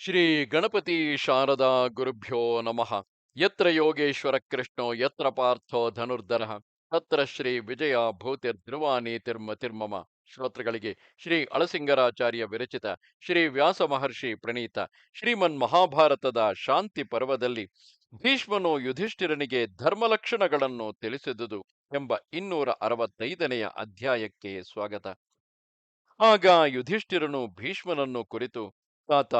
ಶ್ರೀ ಗಣಪತಿ ಶಾರದಾ ಗುರುಭ್ಯೋ ನಮಃ. ಯತ್ರ ಯೋಗೇಶ್ವರ ಕೃಷ್ಣೋ, ಯತ್ರ ಪಾರ್ಥೋ ಧನುರ್ಧರ, ತತ್ರ ಶ್ರೀ ವಿಜಯ ಭೂತಿರ್ ಧ್ರುವಾನೀತಿರ್ಮ ತಿರ್ಮಮ. ಶ್ರೋತೃಗಳಿಗೆ ಶ್ರೀ ಅಳಸಿಂಗರಾಚಾರ್ಯ ವಿರಚಿತ, ಶ್ರೀ ವ್ಯಾಸ ಮಹರ್ಷಿ ಪ್ರಣೀತ, ಶ್ರೀಮನ್ ಮಹಾಭಾರತದ ಶಾಂತಿ ಪರ್ವದಲ್ಲಿ ಭೀಷ್ಮನು ಯುಧಿಷ್ಠಿರನಿಗೆ ಧರ್ಮಲಕ್ಷಣಗಳನ್ನು ತಿಳಿಸಿದುದು ಎಂಬ ಇನ್ನೂರ ಅರವತ್ತೈದನೆಯ ಅಧ್ಯಾಯಕ್ಕೆ ಸ್ವಾಗತ. ಆಗ ಯುಧಿಷ್ಠಿರನು ಭೀಷ್ಮನನ್ನು ಕುರಿತು, ತಾತ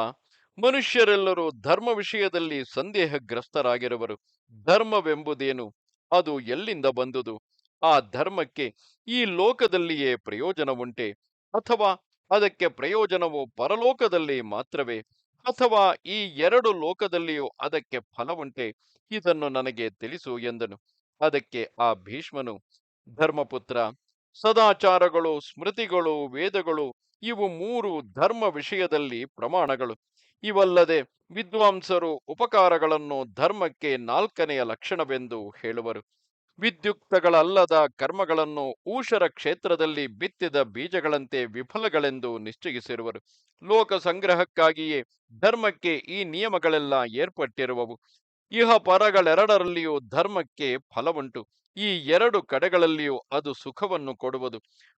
ಮನುಷ್ಯರೆಲ್ಲರೂ ಧರ್ಮ ವಿಷಯದಲ್ಲಿ ಸಂದೇಹಗ್ರಸ್ತರಾಗಿರುವರು. ಧರ್ಮವೆಂಬುದೇನು? ಅದು ಎಲ್ಲಿಂದ ಬಂದುದು? ಆ ಧರ್ಮಕ್ಕೆ ಈ ಲೋಕದಲ್ಲಿಯೇ ಪ್ರಯೋಜನವುಂಟೆ? ಅಥವಾ ಅದಕ್ಕೆ ಪ್ರಯೋಜನವು ಪರಲೋಕದಲ್ಲಿ ಮಾತ್ರವೇ? ಅಥವಾ ಈ ಎರಡು ಲೋಕದಲ್ಲಿಯೂ ಅದಕ್ಕೆ ಫಲವುಂಟೆ? ಇದನ್ನು ನನಗೆ ತಿಳಿಸು ಎಂದನು. ಅದಕ್ಕೆ ಆ ಭೀಷ್ಮನು, ಧರ್ಮಪುತ್ರ, ಸದಾಚಾರಗಳು, ಸ್ಮೃತಿಗಳು, ವೇದಗಳು ಇವು ಮೂರು ಧರ್ಮ ವಿಷಯದಲ್ಲಿ ಪ್ರಮಾಣಗಳು. ಇವಲ್ಲದೆ ವಿದ್ವಾಂಸರು ಉಪಕಾರಗಳನ್ನು ಧರ್ಮಕ್ಕೆ ನಾಲ್ಕನೆಯ ಲಕ್ಷಣವೆಂದು ಹೇಳುವರು. ವಿದ್ಯುಕ್ತಗಳಲ್ಲದ ಕರ್ಮಗಳನ್ನು ಊಷರ ಕ್ಷೇತ್ರದಲ್ಲಿ ಬಿತ್ತಿದ ಬೀಜಗಳಂತೆ ವಿಫಲಗಳೆಂದು ನಿಶ್ಚಯಿಸಿರುವರು. ಲೋಕ ಸಂಗ್ರಹಕ್ಕಾಗಿಯೇ ಧರ್ಮಕ್ಕೆ ಈ ನಿಯಮಗಳೆಲ್ಲ ಏರ್ಪಟ್ಟಿರುವವು. ಇಹ ಪರಗಳೆರಡರಲ್ಲಿಯೂ ಧರ್ಮಕ್ಕೆ ಫಲವುಂಟು. ಈ ಎರಡು ಕಡೆಗಳಲ್ಲಿಯೂ ಅದು ಸುಖವನ್ನು ಕೊಡುವುದು.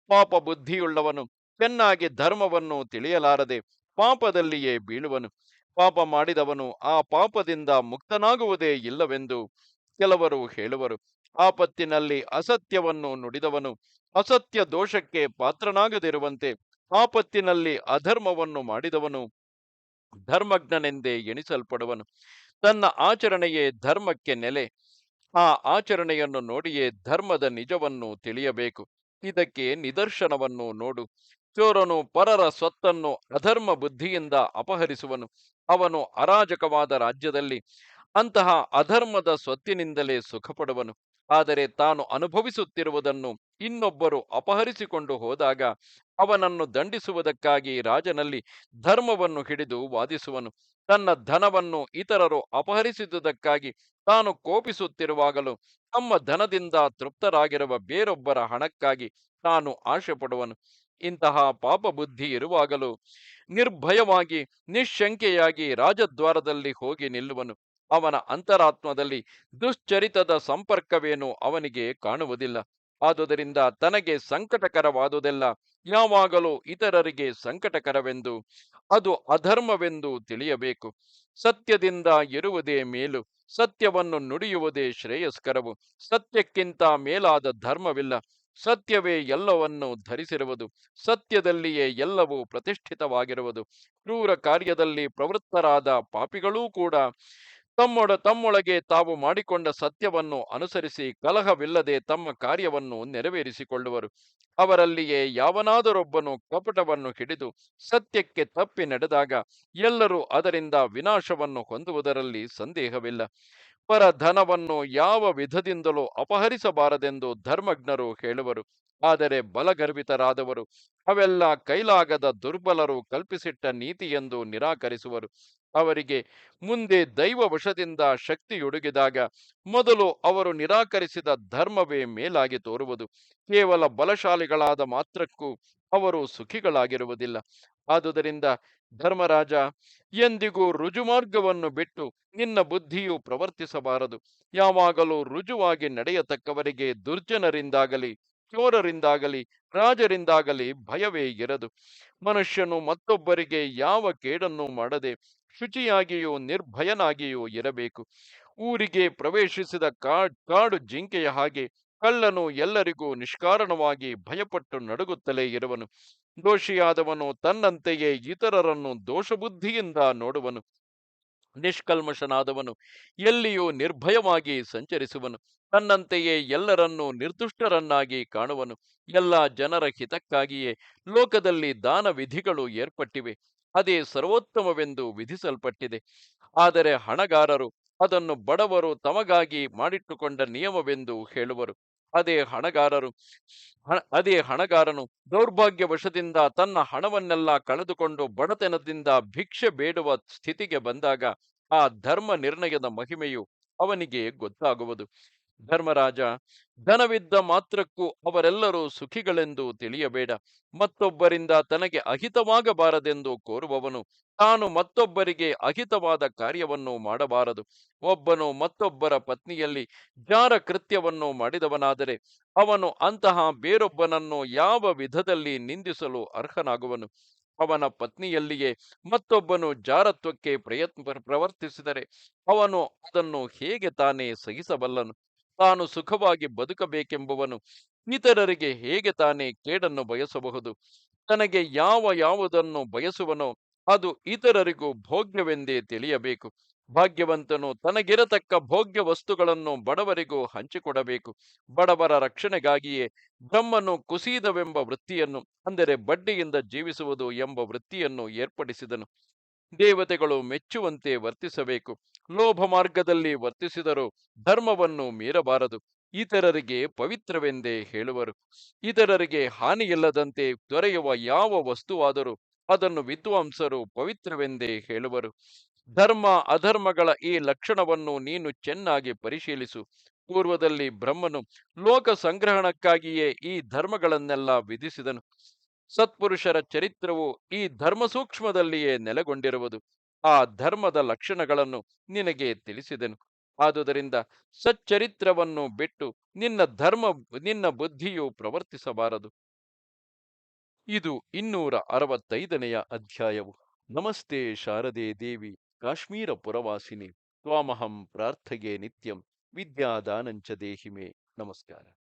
ಪಾಪ ಬುದ್ಧಿಯುಳ್ಳವನು ಚೆನ್ನಾಗಿ ಧರ್ಮವನ್ನು ತಿಳಿಯಲಾರದೆ ಪಾಪದಲ್ಲಿಯೇ ಬೀಳುವನು. ಪಾಪ ಮಾಡಿದವನು ಆ ಪಾಪದಿಂದ ಮುಕ್ತನಾಗುವುದೇ ಇಲ್ಲವೆಂದು ಕೆಲವರು ಹೇಳುವರು. ಆಪತ್ತಿನಲ್ಲಿ ಅಸತ್ಯವನ್ನು ನುಡಿದವನು ಅಸತ್ಯ ದೋಷಕ್ಕೆ ಪಾತ್ರನಾಗದಿರುವಂತೆ ಆಪತ್ತಿನಲ್ಲಿ ಅಧರ್ಮವನ್ನು ಮಾಡಿದವನು ಧರ್ಮಜ್ಞನೆಂದೇ ಎಣಿಸಲ್ಪಡುವನು. ತನ್ನ ಆಚರಣೆಯೇ ಧರ್ಮಕ್ಕೆ ನೆಲೆ. ಆ ಆಚರಣೆಯನ್ನು ನೋಡಿಯೇ ಧರ್ಮದ ನಿಜವನ್ನು ತಿಳಿಯಬೇಕು. ಇದಕ್ಕೆ ನಿದರ್ಶನವನ್ನು ನೋಡು. ಚೋರನು ಪರರ ಸ್ವತ್ತನ್ನು ಅಧರ್ಮ ಬುದ್ಧಿಯಿಂದ ಅಪಹರಿಸುವನು. ಅವನು ಅರಾಜಕವಾದ ರಾಜ್ಯದಲ್ಲಿ ಅಂತಹ ಅಧರ್ಮದ ಸ್ವತ್ತಿನಿಂದಲೇ ಸುಖಪಡುವನು. ಆದರೆ ತಾನು ಅನುಭವಿಸುತ್ತಿರುವುದನ್ನು ಇನ್ನೊಬ್ಬರು ಅಪಹರಿಸಿಕೊಂಡು ಹೋದಾಗ ಅವನನ್ನು ದಂಡಿಸುವುದಕ್ಕಾಗಿ ರಾಜನಲ್ಲಿ ಧರ್ಮವನ್ನು ಹಿಡಿದು ವಾದಿಸುವನು. ತನ್ನ ಧನವನ್ನು ಇತರರು ಅಪಹರಿಸಿದುದಕ್ಕಾಗಿ ತಾನು ಕೋಪಿಸುತ್ತಿರುವಾಗಲೂ ತಮ್ಮ ಧನದಿಂದ ತೃಪ್ತರಾಗಿರುವ ಬೇರೊಬ್ಬರ ಹಣಕ್ಕಾಗಿ ತಾನು ಆಶೆ ಪಡುವನು ಇಂತಹ ಪಾಪ ಬುದ್ಧಿ ಇರುವಾಗಲೂ ನಿರ್ಭಯವಾಗಿ ನಿಶಂಕೆಯಾಗಿ ರಾಜದ್ವಾರದಲ್ಲಿ ಹೋಗಿ ನಿಲ್ಲುವನು. ಅವನ ಅಂತರಾತ್ಮದಲ್ಲಿ ದುಶ್ಚರಿತದ ಸಂಪರ್ಕವೇನು ಅವನಿಗೆ ಕಾಣುವುದಿಲ್ಲ. ಆದುದರಿಂದ ತನಗೆ ಸಂಕಟಕರವಾದುದೆಲ್ಲ ಯಾವಾಗಲೂ ಇತರರಿಗೆ ಸಂಕಟಕರವೆಂದು, ಅದು ಅಧರ್ಮವೆಂದು ತಿಳಿಯಬೇಕು. ಸತ್ಯದಿಂದ ಇರುವುದೇ ಮೇಲು, ಸತ್ಯವನ್ನು ನುಡಿಯುವುದೇ ಶ್ರೇಯಸ್ಕರವು. ಸತ್ಯಕ್ಕಿಂತ ಮೇಲಾದ ಧರ್ಮವಿಲ್ಲ. ಸತ್ಯವೇ ಎಲ್ಲವನ್ನು ಧರಿಸಿರುವುದು, ಸತ್ಯದಲ್ಲಿಯೇ ಎಲ್ಲವೂ ಪ್ರತಿಷ್ಠಿತವಾಗಿರುವುದು. ಕ್ರೂರ ಕಾರ್ಯದಲ್ಲಿ ಪ್ರವೃತ್ತರಾದ ಪಾಪಿಗಳೂ ಕೂಡ ತಮ್ಮೊಡ ತಮ್ಮೊಳಗೆ ತಾವು ಮಾಡಿಕೊಂಡ ಸತ್ಯವನ್ನು ಅನುಸರಿಸಿ ಕಲಹವಿಲ್ಲದೆ ತಮ್ಮ ಕಾರ್ಯವನ್ನು ನೆರವೇರಿಸಿಕೊಳ್ಳುವರು. ಅವರಲ್ಲಿಯೇ ಯಾವನಾದರೊಬ್ಬನು ಕಪಟವನ್ನು ಹಿಡಿದು ಸತ್ಯಕ್ಕೆ ತಪ್ಪಿ ನಡೆದಾಗ ಎಲ್ಲರೂ ಅದರಿಂದ ವಿನಾಶವನ್ನು ಹೊಂದುವುದರಲ್ಲಿ ಸಂದೇಹವಿಲ್ಲ. ಪರ ಧನವನ್ನು ಯಾವ ವಿಧದಿಂದಲೂ ಅಪಹರಿಸಬಾರದೆಂದು ಧರ್ಮಜ್ಞರು ಹೇಳುವರು. ಆದರೆ ಬಲಗರ್ಭಿತರಾದವರು ಅವೆಲ್ಲ ಕೈಲಾಗದ ದುರ್ಬಲರು ಕಲ್ಪಿಸಿಟ್ಟ ನೀತಿಯೆಂದು ನಿರಾಕರಿಸುವರು. ಅವರಿಗೆ ಮುಂದೆ ದೈವ ವಶದಿಂದ ಶಕ್ತಿಯೊಡುಗಿದಾಗ ಮೊದಲು ಅವರು ನಿರಾಕರಿಸಿದ ಧರ್ಮವೇ ಮೇಲಾಗಿ ತೋರುವುದು. ಕೇವಲ ಬಲಶಾಲಿಗಳಾದ ಮಾತ್ರಕ್ಕೂ ಅವರು ಸುಖಿಗಳಾಗಿರುವುದಿಲ್ಲ. ಆದುದರಿಂದ ಧರ್ಮರಾಜ, ಎಂದಿಗೂ ರುಜುಮಾರ್ಗವನ್ನು ಬಿಟ್ಟು ನಿನ್ನ ಬುದ್ಧಿಯು ಪ್ರವರ್ತಿಸಬಾರದು. ಯಾವಾಗಲೂ ರುಜುವಾಗಿ ನಡೆಯತಕ್ಕವರಿಗೆ ದುರ್ಜನರಿಂದಾಗಲಿ, ಚೋರರಿಂದಾಗಲಿ, ರಾಜರಿಂದಾಗಲಿ ಭಯವೇ ಇರದು. ಮನುಷ್ಯನು ಮತ್ತೊಬ್ಬರಿಗೆ ಯಾವ ಕೇಡನ್ನು ಮಾಡದೆ ಶುಚಿಯಾಗಿಯೂ ನಿರ್ಭಯನಾಗಿಯೂ ಇರಬೇಕು. ಊರಿಗೆ ಪ್ರವೇಶಿಸಿದ ಕಾಡ್ ಕಾಡು ಜಿಂಕೆಯ ಹಾಗೆ ಕಳ್ಳನು ಎಲ್ಲರಿಗೂ ನಿಷ್ಕಾರಣವಾಗಿ ಭಯಪಟ್ಟು ನಡುಗುತ್ತಲೇ ಇರುವನು. ದೋಷಿಯಾದವನು ತನ್ನಂತೆಯೇ ಇತರರನ್ನು ದೋಷಬುದ್ಧಿಯಿಂದ ನೋಡುವನು. ನಿಷ್ಕಲ್ಮಶನಾದವನು ಎಲ್ಲಿಯೂ ನಿರ್ಭಯವಾಗಿ ಸಂಚರಿಸುವನು. ತನ್ನಂತೆಯೇ ಎಲ್ಲರನ್ನೂ ನಿರ್ದುಷ್ಟರನ್ನಾಗಿ ಕಾಣುವನು. ಎಲ್ಲ ಜನರ ಹಿತಕ್ಕಾಗಿಯೇ ಲೋಕದಲ್ಲಿ ದಾನ ವಿಧಿಗಳು ಏರ್ಪಟ್ಟಿವೆ. ಅದೇ ಸರ್ವೋತ್ತಮವೆಂದು ವಿಧಿಸಲ್ಪಟ್ಟಿದೆ. ಆದರೆ ಹಣಗಾರರು ಅದನ್ನು ಬಡವರು ತಮಗಾಗಿ ಮಾಡಿಟ್ಟುಕೊಂಡ ನಿಯಮವೆಂದು ಹೇಳುವರು. ಅದೇ ಹಣಗಾರರು ಅದೇ ಹಣಗಾರನು ದೌರ್ಭಾಗ್ಯವಶದಿಂದ ತನ್ನ ಹಣವನ್ನೆಲ್ಲ ಕಳೆದುಕೊಂಡು ಬಡತನದಿಂದ ಭಿಕ್ಷೆ ಬೇಡುವ ಸ್ಥಿತಿಗೆ ಬಂದಾಗ ಆ ಧರ್ಮ ನಿರ್ಣಯದ ಮಹಿಮೆಯು ಅವನಿಗೆ ಗೊತ್ತಾಗುವುದು. ಧರ್ಮರಾಜ, ಧನವಿದ್ದ ಮಾತ್ರಕ್ಕೂ ಅವರೆಲ್ಲರೂ ಸುಖಿಗಳೆಂದು ತಿಳಿಯಬೇಡ. ಮತ್ತೊಬ್ಬರಿಂದ ತನಗೆ ಅಹಿತವಾಗಬಾರದೆಂದು ಕೋರುವವನು ತಾನು ಮತ್ತೊಬ್ಬರಿಗೆ ಅಹಿತವಾದ ಕಾರ್ಯವನ್ನು ಮಾಡಬಾರದು. ಒಬ್ಬನು ಮತ್ತೊಬ್ಬರ ಪತ್ನಿಯಲ್ಲಿ ಜಾರ ಕೃತ್ಯವನ್ನು ಮಾಡಿದವನಾದರೆ ಅವನು ಅಂತಹ ಬೇರೊಬ್ಬನನ್ನು ಯಾವ ವಿಧದಲ್ಲಿ ನಿಂದಿಸಲು ಅರ್ಹನಾಗುವನು? ಅವನ ಪತ್ನಿಯಲ್ಲಿಯೇ ಮತ್ತೊಬ್ಬನು ಜಾರತ್ವಕ್ಕೆ ಪ್ರಯತ್ನ ಪ್ರವರ್ತಿಸಿದರೆ ಅವನು ಅದನ್ನು ಹೇಗೆ ತಾನೇ ಸಹಿಸಬಲ್ಲನು? ತಾನು ಸುಖವಾಗಿ ಬದುಕಬೇಕೆಂಬುವನು ಇತರರಿಗೆ ಹೇಗೆ ತಾನೇ ಕೇಡನ್ನು ಬಯಸಬಹುದು? ತನಗೆ ಯಾವ ಯಾವುದನ್ನು ಬಯಸುವನೋ ಅದು ಇತರರಿಗೂ ಭೋಗ್ಯವೆಂದೇ ತಿಳಿಯಬೇಕು. ಭಾಗ್ಯವಂತನು ತನಗಿರತಕ್ಕ ಭೋಗ್ಯ ವಸ್ತುಗಳನ್ನು ಬಡವರಿಗೂ ಹಂಚಿಕೊಡಬೇಕು. ಬಡವರ ರಕ್ಷಣೆಗಾಗಿಯೇ ಬ್ರಹ್ಮನು ಕುಸೀದವೆಂಬ ವೃತ್ತಿಯನ್ನು, ಅಂದರೆ ಬಡ್ಡಿಯಿಂದ ಜೀವಿಸುವುದು ಎಂಬ ವೃತ್ತಿಯನ್ನು ಏರ್ಪಡಿಸಿದನು. ದೇವತೆಗಳು ಮೆಚ್ಚುವಂತೆ ವರ್ತಿಸಬೇಕು. ಲೋಭ ಮಾರ್ಗದಲ್ಲಿ ವರ್ತಿಸಿದರು ಧರ್ಮವನ್ನು ಮೀರಬಾರದು. ಇತರರಿಗೆ ಪವಿತ್ರವೆಂದೇ ಹೇಳುವರು. ಇತರರಿಗೆ ಹಾನಿಯಿಲ್ಲದಂತೆ ದೊರೆಯುವ ಯಾವ ವಸ್ತುವಾದರೂ ಅದನ್ನು ವಿದ್ವಾಂಸರು ಪವಿತ್ರವೆಂದೇ ಹೇಳುವರು. ಧರ್ಮ ಅಧರ್ಮಗಳ ಈ ಲಕ್ಷಣವನ್ನು ನೀನು ಚೆನ್ನಾಗಿ ಪರಿಶೀಲಿಸು. ಪೂರ್ವದಲ್ಲಿ ಬ್ರಹ್ಮನು ಲೋಕ ಸಂಗ್ರಹಣಕ್ಕಾಗಿಯೇ ಈ ಧರ್ಮಗಳನ್ನೆಲ್ಲ ವಿಧಿಸಿದನು. ಸತ್ಪುರುಷರ ಚರಿತ್ರವು ಈ ಧರ್ಮ ಸೂಕ್ಷ್ಮದಲ್ಲಿಯೇ ನೆಲೆಗೊಂಡಿರುವುದು. ಆ ಧರ್ಮದ ಲಕ್ಷಣಗಳನ್ನು ನಿನಗೆ ತಿಳಿಸಿದೆನು. ಆದುದರಿಂದ ಸಚ್ಚರಿತ್ರವನ್ನು ಬಿಟ್ಟು ನಿನ್ನ ಧರ್ಮ, ನಿನ್ನ ಬುದ್ಧಿಯು ಪ್ರವರ್ತಿಸಬಾರದು. ಇದು ಇನ್ನೂರ ಅರವತ್ತೈದನೆಯ ಅಧ್ಯಾಯವು. ನಮಸ್ತೆ ಶಾರದೆ ದೇವಿ, ಕಾಶ್ಮೀರ ಪುರವಾಸಿನಿ, ತ್ವಾಮಹಂ ಪ್ರಾರ್ಥಗೆ ನಿತ್ಯಂ, ವಿದ್ಯಾದಾನಂಚ ದೇಹಿಮೆ. ನಮಸ್ಕಾರ.